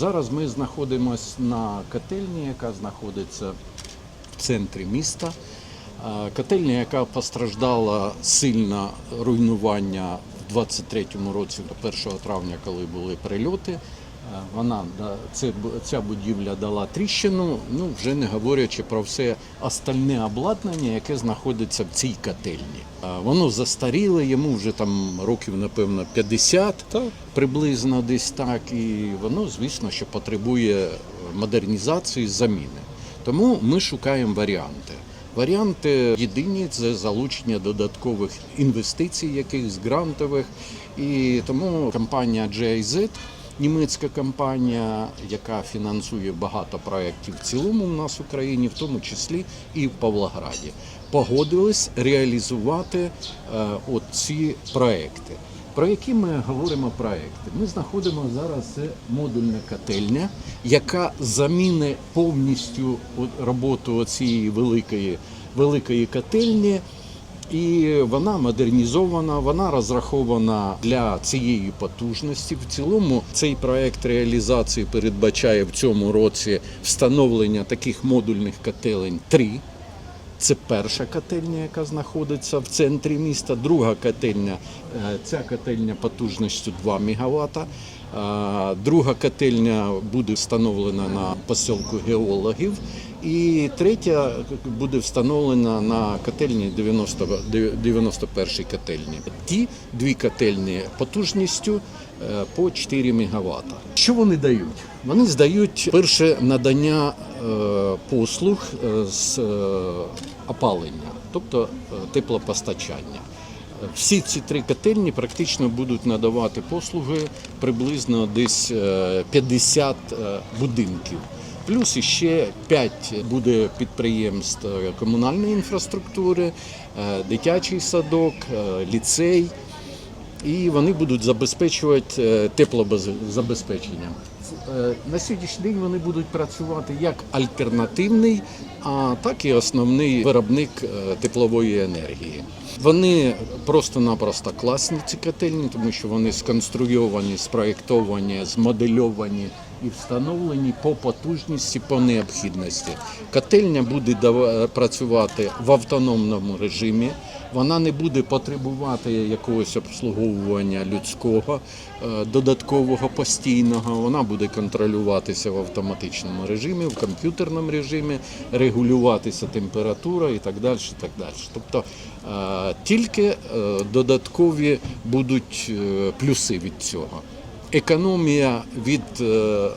Зараз ми знаходимося на котельні, яка знаходиться в центрі міста. Е, Котельня, яка постраждала сильно руйнування в 23-му році, 1 травня, коли були прильоти. Е, Вона це, ця будівля дала тріщину, ну вже не говорячи про все остальне обладнання, яке знаходиться в цій котельні. Е, Воно застаріле, йому вже там років, напевно, 50 приблизно десь так. І воно, звісно, що потребує модернізації, заміни. Тому ми шукаємо варіанти. Варіанти єдині це залучення додаткових інвестицій, якихось грантових. І тому компанія GIZ, німецька компанія, яка фінансує багато проєктів в цілому в нас в Україні, в тому числі і в Павлограді, погодились реалізувати е, от ці проекти. Про які ми говоримо проекти? Ми знаходимо зараз модульна котельня, яка заміни повністю роботу цієї великої, великої котельні. І вона модернізована, вона розрахована для цієї потужності. В цілому цей проект реалізації передбачає в цьому році встановлення таких модульних котелень три. Це перша котельня, яка знаходиться в центрі міста. Друга котельня ця котельня потужністю 2 МВт. Друга котельня буде встановлена на посілку геологів. І третя буде встановлена на котельні 90, 91 котельні. Ті дві котельні потужністю е, по 4 МВт. Що вони дають? Вони здають перше надання е, послуг е, з е, опалення, тобто е, теплопостачання. Всі ці три котельні практично будуть надавати послуги приблизно десь е, 50 е, будинків. Плюс іще 5 буде підприємств е, комунальної інфраструктури, е, дитячий садок, е, ліцей. І вони будуть забезпечувати е, теплозабезпеченням. Е, На сьогоднішній день вони будуть працювати як альтернативний, а так і основний виробник е, теплової енергії. Вони просто-напросто класні ці котельні, тому що вони сконструйовані, спроєктовані, змодельовані і встановлені по потужності, по необхідності. Котельня буде працювати в автономному режимі. Вона не буде потребувати якогось обслуговування людського, е, додаткового постійного. Вона буде контролюватися в автоматичному режимі, в комп'ютерному режимі, регулюватися температура і так далі. Так далі. Тобто е, тільки е, додаткові будуть плюси від цього. Економія від е,